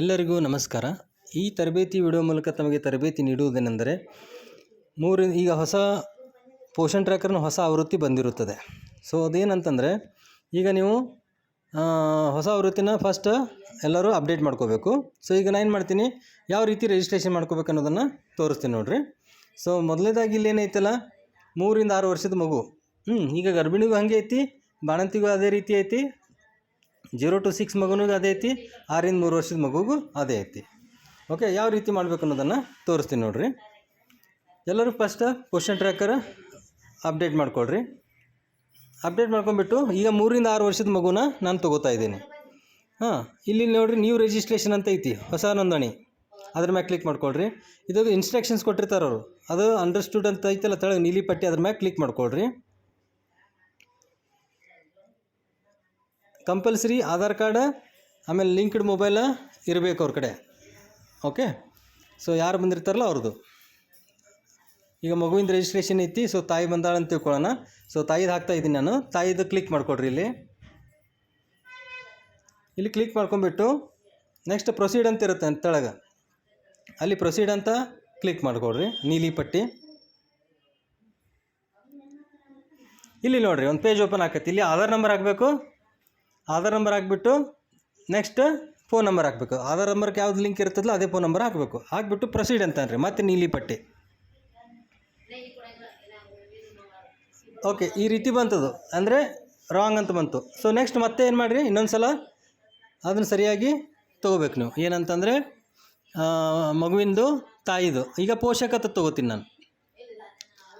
ಎಲ್ಲರಿಗೂ ನಮಸ್ಕಾರ. ಈ ತರಬೇತಿ ವಿಡಿಯೋ ಮೂಲಕ ತಮಗೆ ತರಬೇತಿ ನೀಡುವುದೇನೆಂದರೆ, ಮೂರು ಈಗ ಹೊಸ ಪೋಷನ್ ಟ್ರ್ಯಾಕರ್ನ ಹೊಸ ಆವೃತ್ತಿ ಬಂದಿರುತ್ತದೆ. ಸೊ ಅದೇನಂತಂದರೆ, ಈಗ ನೀವು ಹೊಸ ಆವೃತ್ತಿನ ಫಸ್ಟ್ ಎಲ್ಲರೂ ಅಪ್ಡೇಟ್ ಮಾಡ್ಕೋಬೇಕು. ಸೊ ಈಗ ನಾನು ಏನು ಮಾಡ್ತೀನಿ, ಯಾವ ರೀತಿ ರಿಜಿಸ್ಟ್ರೇಷನ್ ಮಾಡ್ಕೋಬೇಕು ಅನ್ನೋದನ್ನು ತೋರಿಸ್ತೀನಿ ನೋಡಿರಿ. ಸೊ ಮೊದಲನೇದಾಗಿ ಇಲ್ಲಿ ಏನೈತಲ್ಲ, ಮೂರಿಂದ ಆರು ವರ್ಷದ ಮಗು. ಹ್ಞೂ ಈಗ ಗರ್ಭಿಣಿಗೂ ಹಾಗೆ ಐತಿ, ಬಾಣಂತಿಗೂ ಅದೇ ರೀತಿ ಐತಿ ಜೀರೋ ಟು ಸಿಕ್ಸ್ ಮಗುನೂ ಅದೇ ಐತಿ, ಆರಿಂದ ಮೂರು ವರ್ಷದ ಮಗುಗೂ ಅದೇ ಐತಿ. ಓಕೆ ಯಾವ ರೀತಿ ಮಾಡಬೇಕು ಅನ್ನೋದನ್ನು ತೋರಿಸ್ತೀನಿ ನೋಡಿರಿ. ಎಲ್ಲರೂ ಫಸ್ಟ್ ಕ್ವಶನ್ ಟ್ರ್ಯಾಕರ್ ಅಪ್ಡೇಟ್ ಮಾಡ್ಕೊಳ್ರಿ. ಅಪ್ಡೇಟ್ ಮಾಡ್ಕೊಂಬಿಟ್ಟು ಈಗ ಮೂರಿಂದ ಆರು ವರ್ಷದ ಮಗುನ ನಾನು ತೊಗೋತಾ ಇದ್ದೀನಿ. ಹಾಂ, ಇಲ್ಲಿ ನೋಡಿರಿ ನ್ಯೂ ರಿಜಿಸ್ಟ್ರೇಷನ್ ಅಂತ ಐತಿ, ಹೊಸ ನೋಂದಣಿ. ಅದ್ರ ಮ್ಯಾಲೆ ಕ್ಲಿಕ್ ಮಾಡ್ಕೊಳ್ರಿ. ಇದು ಇನ್ಸ್ಟ್ರಕ್ಷನ್ಸ್ ಕೊಟ್ಟಿರ್ತಾರೆ ಅವರು. ಅದು ಅಂಡರ್ಸ್ಟೂಡ್ ಅಂತ ಐತಲ್ಲ ತಳ ನೀಲಿ ಪಟ್ಟಿ ಅದ್ರ ಮ್ಯಾಲೆ ಕ್ಲಿಕ್ ಮಾಡ್ಕೊಳ್ರಿ. ಕಂಪಲ್ಸರಿ ಆಧಾರ್ ಕಾರ್ಡ, ಆಮೇಲೆ ಲಿಂಕ್ಡ್ ಮೊಬೈಲ ಇರಬೇಕು ಅವ್ರ ಕಡೆ. ಓಕೆ? ಸೊ ಯಾರು ಬಂದಿರ್ತಾರಲ್ಲ ಅವ್ರದ್ದು ಈಗ ಮಗುವಿಂದ ರಿಜಿಸ್ಟ್ರೇಷನ್ ಐತಿ ಸೊ ತಾಯಿ ಬಂದಾಳ ಅಂತ ತಿಳ್ಕೊಳ್ಳೋಣ. ಸೊ ತಾಯಿದು ಹಾಕ್ತಾ ಇದ್ದೀನಿ ನಾನು. ತಾಯಿದು ಕ್ಲಿಕ್ ಮಾಡಿಕೊಡ್ರಿ ಇಲ್ಲಿ. ಇಲ್ಲಿ ಕ್ಲಿಕ್ ಮಾಡ್ಕೊಂಬಿಟ್ಟು ನೆಕ್ಸ್ಟ್ ಪ್ರೊಸೀಡ್ ಅಂತ ಇರುತ್ತೆ ಅಂತ ಅಲ್ಲಿ ಪ್ರೊಸೀಡ್ ಅಂತ ಕ್ಲಿಕ್ ಮಾಡ್ಕೊಡ್ರಿ, ನೀಲಿ ಪಟ್ಟಿ. ಇಲ್ಲಿ ನೋಡಿರಿ, ಒಂದು ಪೇಜ್ ಓಪನ್ ಆಕೈತಿ. ಇಲ್ಲಿ ಆಧಾರ್ ನಂಬರ್ ಹಾಕಬೇಕು. ಆಧಾರ್ ನಂಬರ್ ಹಾಕ್ಬಿಟ್ಟು ನೆಕ್ಸ್ಟ್ ಫೋನ್ ನಂಬರ್ ಹಾಕಬೇಕು. ಆಧಾರ್ ನಂಬರ್ಗೆ ಯಾವ್ದು ಲಿಂಕ್ ಇರ್ತದಲ್ಲ ಅದೇ ಫೋನ್ ನಂಬರ್ ಹಾಕಬೇಕು. ಹಾಕ್ಬಿಟ್ಟು ಪ್ರೊಸೀಡ್ ಅಂತನ್ರಿ. ಮತ್ತೆ ನೀಲಿ ಪಟ್ಟಿ. ಓಕೆ ಈ ರೀತಿ ಬಂತದು. ಅಂದರೆ ರಾಂಗ್ ಅಂತ ಬಂತು. ಸೊ ನೆಕ್ಸ್ಟ್ ಮತ್ತೆ ಏನು ಮಾಡಿರಿ? ಇನ್ನೊಂದು ಸಲ ಅದನ್ನು ಸರಿಯಾಗಿ ತೊಗೋಬೇಕು ನೀವು. ಏನಂತಂದರೆ ಮಗುವಿಂದು ತಾಯಿದು. ಈಗ ಪೋಷಕತ್ವ ತೊಗೋತೀನಿ ನಾನು.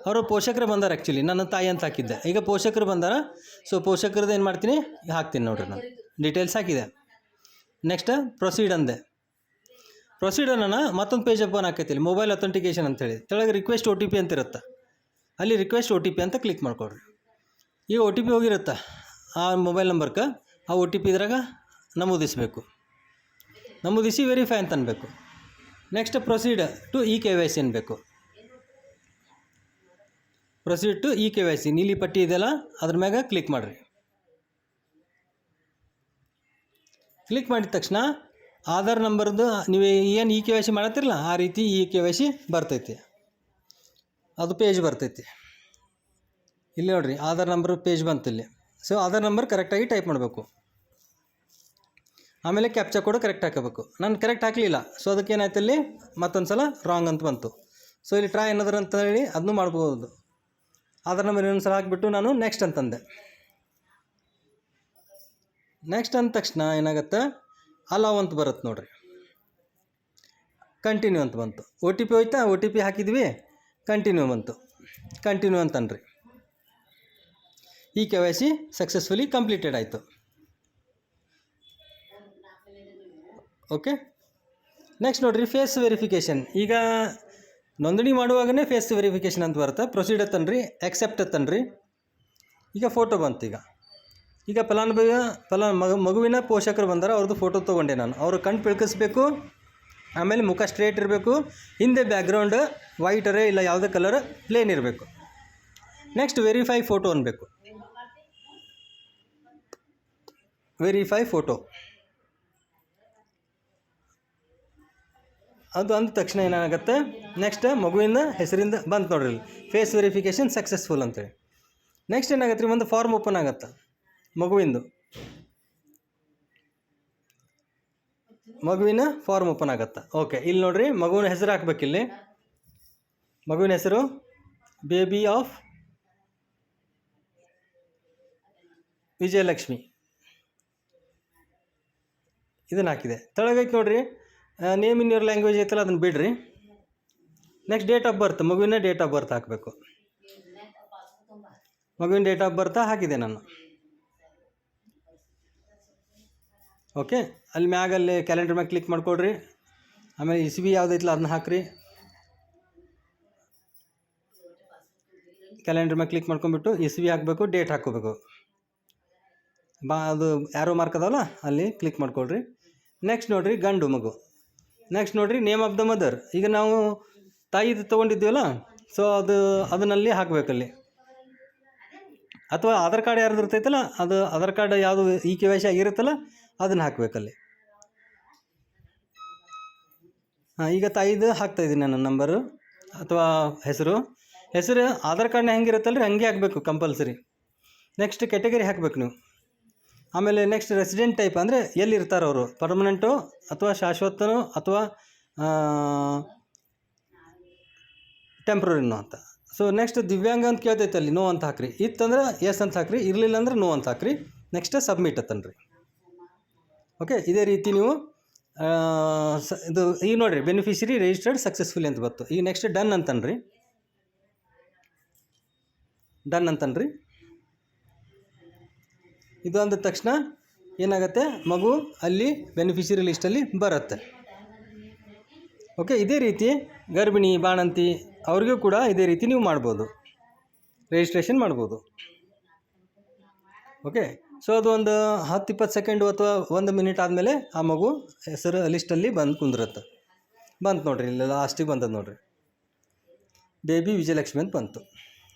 ಅವರು ಪೋಷಕರು ಬಂದಾರ ಆ್ಯಕ್ಚುಲಿ ನನ್ನ ತಾಯಿ ಅಂತ ಹಾಕಿದ್ದೆ. ಈಗ ಪೋಷಕರು ಬಂದಾರ. ಸೊ ಪೋಷಕರದ್ದು ಏನು ಮಾಡ್ತೀನಿ? ಹಾಕ್ತೀನಿ ನೋಡ್ರಿ ನಾನು. ಡೀಟೇಲ್ಸ್ ಹಾಕಿದೆ. ನೆಕ್ಸ್ಟ್ ಪ್ರೊಸೀಡ್ ಅಂದೆ. ಪ್ರೊಸೀಡ್ ಅನ್ನೋಣ, ಮತ್ತೊಂದು ಪೇಜ್ ಓಪನ್ ಹಾಕೈತಿಲ್ಲ ಮೊಬೈಲ್ ಅಥೆಂಟಿಕೇಶನ್ ಅಂತೇಳಿ. ತೆಳಗೆ ರಿಕ್ವೆಸ್ಟ್ ಒ ಟಿ ಪಿ ಅಂತ ಇರುತ್ತೆ. ಅಲ್ಲಿ ರಿಕ್ವೆಸ್ಟ್ ಒ ಟಿ ಪಿ ಅಂತ ಕ್ಲಿಕ್ ಮಾಡ್ಕೊಡ್ರಿ. ಈಗ ಒ ಟಿ ಪಿ ಹೋಗಿರುತ್ತೆ. ಆ ಮೊಬೈಲ್ ನಂಬರ್ಗೆ ಆ ಒ ಟಿ ಪಿ ಇದ್ರಾಗ ನಮೂದಿಸಬೇಕು. ನಮೂದಿಸಿ ವೆರಿಫೈ ಅಂತ ಅನ್ಬೇಕು. Next proceed to E K Y C ಅನ್ಬೇಕು. Proceed to E K Y C, ನೀಲಿ ಪಟ್ಟಿ ಇದೆಯಲ್ಲ, ಅದ್ರ ಮ್ಯಾಗ ಕ್ಲಿಕ್ ಮಾಡಿರಿ. ಕ್ಲಿಕ್ ಮಾಡಿದ ತಕ್ಷಣ ಆಧಾರ್ ನಂಬರ್ದು ನೀವು ಏನು ಇ ಕೆ ವೈ ಸಿ ಮಾಡತ್ತಿರಲ್ಲ, ಆ ರೀತಿ ಇ ಕೆ ವೈ ಸಿ ಬರ್ತೈತಿ. ಅದು ಪೇಜ್ ಬರ್ತೈತಿ. ಇಲ್ಲಿ ನೋಡಿರಿ, ಆಧಾರ್ ನಂಬರ್ ಪೇಜ್ ಬಂತು ಇಲ್ಲಿ. ಸೊ ಆಧಾರ್ ನಂಬರ್ ಕರೆಕ್ಟಾಗಿ ಟೈಪ್ ಮಾಡಬೇಕು. ಆಮೇಲೆ ಕ್ಯಾಪ್ಚಾ ಕೂಡ ಕರೆಕ್ಟ್ ಹಾಕಬೇಕು. ನಾನು ಕರೆಕ್ಟ್ ಹಾಕಲಿಲ್ಲ. ಸೊ ಅದಕ್ಕೆ ಏನಾಯ್ತಲ್ಲಿ ಮತ್ತೊಂದು ಸಲ ರಾಂಗ್ ಅಂತ ಬಂತು. ಸೊ ಇಲ್ಲಿ ಟ್ರೈ ಅನ್ನೋದ್ರ ಅಂತ ಹೇಳಿ ಅದನ್ನು ಮಾಡ್ಬೋದು. ಆಧಾರ್ ನಂಬರ್ ಇನ್ನೊಂದು ಸಲ ಹಾಕಿಬಿಟ್ಟು ನಾನು ನೆಕ್ಸ್ಟ್ ಅಂತಂದೆ. ನೆಕ್ಸ್ಟ್ ಅಂದ ತಕ್ಷಣ ಏನಾಗುತ್ತೆ? ಅಲಾವ್ ಅಂತ ಬರುತ್ತೆ ನೋಡ್ರಿ. ಕಂಟಿನ್ಯೂ ಅಂತ ಬಂತು. ಒ ಟಿ ಪಿ ಹೋಯ್ತಾ? ಒ ಟಿ ಪಿ ಹಾಕಿದ್ವಿ. ಕಂಟಿನ್ಯೂ ಬಂತು. Continue ಅಂತನ್ರಿ. E K Y C successfully completed ಆಯಿತು. ಓಕೆ ನೆಕ್ಸ್ಟ್ ನೋಡಿರಿ ಫೇಸ್ ವೆರಿಫಿಕೇಷನ್ ಈಗ ನೋಂದಣಿ ಮಾಡುವಾಗನೇ ಫೇಸ್ ವೆರಿಫಿಕೇಷನ್ ಅಂತ ಬರುತ್ತೆ. ಪ್ರೊಸೀಡ್ ಅತ್ತನ್ರಿ ಎಕ್ಸೆಪ್ಟ್ ಅತ್ತನ್ರಿ ಈಗ ಫೋಟೋ ಬಂತು ಈಗ ಈಗ ಫಲಾನುಭವಿ, ಫಲ, ಮಗು, ಮಗುವಿನ ಪೋಷಕರು ಬಂದಾರ, ಅವ್ರದ್ದು ಫೋಟೋ ತೊಗೊಂಡೆ ನಾನು. ಅವರು ಕಣ್ಣು ಪಿಳ್ಕಿಸ್ಬೇಕು, ಆಮೇಲೆ ಮುಖ ಸ್ಟ್ರೇಟ್ ಇರಬೇಕು, ಹಿಂದೆ ಬ್ಯಾಕ್ಗ್ರೌಂಡ್ ವೈಟ್ ಅರೇ ಇಲ್ಲ ಯಾವುದೇ ಕಲರ್ ಪ್ಲೇನ್ ಇರಬೇಕು. ನೆಕ್ಸ್ಟ್ ವೆರಿಫೈ ಫೋಟೋ ಅನ್ಬೇಕು. ವೆರಿಫೈ ಫೋಟೋ ಅದು ಅಂದ ತಕ್ಷಣ ಏನಾಗುತ್ತೆ? ನೆಕ್ಸ್ಟ್ ಮಗುವಿನ ಹೆಸರಿಂದ ಬಂತು ನೋಡ್ರಿ ಇಲ್ಲಿ. ಫೇಸ್ ವೆರಿಫಿಕೇಷನ್ ಸಕ್ಸಸ್ಫುಲ್ ಅಂತೇಳಿ. ನೆಕ್ಸ್ಟ್ ಏನಾಗುತ್ತೆ ರೀ ಒಂದು ಫಾರ್ಮ್ ಓಪನ್ ಆಗುತ್ತೆ. ಮಗುವಿಂದು. ಮಗುವಿನ ಫಾರ್ಮ್ ಓಪನ್ ಆಗುತ್ತೆ. ಓಕೆ ಇಲ್ಲಿ ನೋಡ್ರಿ, ಮಗುವಿನ ಹೆಸರು ಹಾಕ್ಬೇಕಿಲ್ಲಿ ಮಗುವಿನ ಹೆಸರು? Baby of Vijayalakshmi. ಇದನ್ನು ಹಾಕಿದೆ. ತೆಳಗೈತೆ ನೋಡ್ರಿ. ನೇಮ್ ಇನ್ ಯುವರ್ ಲ್ಯಾಂಗ್ವೇಜ್ ಐತಲ್ಲ, ಅದನ್ನು ಬಿಡ್ರಿ. ನೆಕ್ಸ್ಟ್ ಡೇಟ್ ಆಫ್ ಬರ್ತ್ ಮಗುವಿನ ಡೇಟ್ ಆಫ್ ಬರ್ತ್ ಹಾಕಬೇಕು. ಮಗುವಿನ ಡೇಟ್ ಆಫ್ ಬರ್ತ್ ಹಾಕಿದೆ ನಾನು. ಓಕೆ ಅಲ್ಲಿ ಮ್ಯಾಗಲ್ಲಿ ಕ್ಯಾಲೆಂಡರ್ ಮ್ಯಾಗೆ ಕ್ಲಿಕ್ ಮಾಡ್ಕೊಡ್ರಿ. ಆಮೇಲೆ ಇಸ್ ಬಿ ಯಾವುದೈತಲ್ಲ ಅದನ್ನ ಹಾಕ್ರಿ. ಕ್ಯಾಲೆಂಡರ್ ಮ್ಯಾಗ ಕ್ಲಿಕ್ ಮಾಡ್ಕೊಂಬಿಟ್ಟು ಇಸ್ ಬಿ ಹಾಕಬೇಕು ಡೇಟ್ ಹಾಕೋಬೇಕು ಬಾ, ಅದು ಯಾರೋ ಮಾರ್ಕ್ ಅದಾವಲ್ಲ, ಅಲ್ಲಿ ಕ್ಲಿಕ್ ಮಾಡ್ಕೊಳ್ರಿ ನೆಕ್ಸ್ಟ್ ನೋಡಿರಿ, ಗಂಡು ಮಗು. ನೆಕ್ಸ್ಟ್ ನೋಡಿರಿ ನೇಮ್ ಆಫ್ ದ ಮದರ್ ಈಗ ನಾವು ತಾಯಿದು ತೊಗೊಂಡಿದ್ದೀವಲ್ಲ ಸೊ ಅದು, ಅದನ್ನಲ್ಲಿ ಹಾಕಬೇಕಲ್ಲಿ. ಅಥವಾ ಆಧಾರ್ ಕಾರ್ಡ್ ಯಾರ್ದು ಇರ್ತೈತಲ್ಲ, ಅದು ಆಧಾರ್ ಕಾರ್ಡ್ ಯಾವುದು ಈ ಕೆ ವೈ ಸಿ ಆಗಿರುತ್ತಲ್ಲ, ಅದನ್ನು ಹಾಕಬೇಕಲ್ಲಿ. ಹಾಂ, ಈಗ ತಾಯಿದು ಹಾಕ್ತಾಯಿದ್ದೀನಿ ನಾನು ನಂಬರು, ಅಥವಾ ಹೆಸರು. ಹೆಸರು, ಆಧಾರ್ ಕಾರ್ಡ್ನ ಹೆಂಗಿರುತ್ತಲ್ಲ ರೀ ಹಂಗೆ ಹಾಕಬೇಕು ಕಂಪಲ್ಸರಿ. ನೆಕ್ಸ್ಟ್ ಕೆಟಗರಿ ಹಾಕ್ಬೇಕು ನೀವು. ಆಮೇಲೆ ನೆಕ್ಸ್ಟ್ ರೆಸಿಡೆಂಟ್ ಟೈಪ್ ಅಂದರೆ ಎಲ್ಲಿ ಇರ್ತಾರೆ ಅವರು ಪರ್ಮನೆಂಟು ಅಥವಾ ಶಾಶ್ವತನೋ ಅಥವಾ ಟೆಂಪ್ರರಿನೋ ಅಂತ. ಸೊ ನೆಕ್ಸ್ಟ್ ದಿವ್ಯಾಂಗ ಅಂತ ಕೇಳ್ತೈತೆ ಅಲ್ಲಿ ನೋ ಅಂತ ಹಾಕ್ರಿ. ಇತ್ತಂದ್ರೆ ಎಸ್ ಅಂತ ಹಾಕ್ರಿ, ಇರಲಿಲ್ಲ ಅಂದ್ರೆ ನೋ ಅಂತ ಹಾಕ್ರಿ. Next submit ಅತ್ತನ್ರಿ. ಓಕೆ ಇದೇ ರೀತಿ ನೀವು ಸ, ಇದು ಈಗ ನೋಡಿರಿ ಬೆನಿಫಿಷರಿ ರಿಜಿಸ್ಟರ್ಡ್ ಸಕ್ಸಸ್ಫುಲಿ ಅಂತ ಬಂತು. ಈಗ ನೆಕ್ಸ್ಟ್ ಡನ್ ಅಂತನ್ರಿ. ಡನ್ ಅಂತನ್ರಿ. ಇದು ಅಂದ ತಕ್ಷಣ ಏನಾಗುತ್ತೆ? ಮಗು ಅಲ್ಲಿ ಬೆನಿಫಿಷರಿ ಲಿಸ್ಟಲ್ಲಿ ಬರುತ್ತೆ. ಓಕೆ ಇದೇ ರೀತಿ ಗರ್ಭಿಣಿ, ಬಾಣಂತಿ ಅವ್ರಿಗೂ ಕೂಡ ಇದೇ ರೀತಿ ನೀವು ಮಾಡ್ಬೋದು. ರಿಜಿಸ್ಟ್ರೇಷನ್ ಮಾಡ್ಬೋದು. ಓಕೆ ಸೊ ಅದು ಒಂದು ಹತ್ತು, ಇಪ್ಪತ್ತು ಸೆಕೆಂಡು ಅಥವಾ ಒಂದು ಮಿನಿಟ್ ಆದಮೇಲೆ ಆ ಮಗು ಹೆಸರು ಲಿಸ್ಟಲ್ಲಿ ಬಂದು ಕುಂದಿರುತ್ತೆ. ಬಂತು ನೋಡಿರಿ, ಇಲ್ಲ ಲಾಸ್ಟಿಗೆ ಬಂದದ್ದು ನೋಡಿರಿ. ಬೇಬಿ ವಿಜಯಲಕ್ಷ್ಮಿ ಅಂತ ಬಂತು.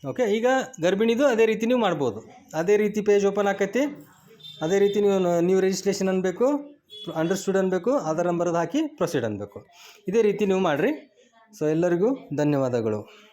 ಓಕೆ ಈಗ ಗರ್ಭಿಣಿದು ಅದೇ ರೀತಿ ನೀವು ಮಾಡ್ಬೋದು. ಅದೇ ರೀತಿ ಪೇಜ್ ಓಪನ್ ಆಕೈತಿ. ಅದೇ ರೀತಿ ನೀವು ನೀವು ರಿಜಿಸ್ಟ್ರೇಷನ್ ಅನ್ಬೇಕು ಅಂಡರ್ಸ್ಟುಡ್ ಅನ್ಬೇಕು, ಆಧಾರ್ ನಂಬರ್ದು ಹಾಕಿ ಪ್ರೊಸೀಡ್ ಅನ್ಬೇಕು. ಇದೇ ರೀತಿ ನೀವು ಮಾಡಿರಿ. ಸೊ ಎಲ್ಲರಿಗೂ ಧನ್ಯವಾದಗಳು.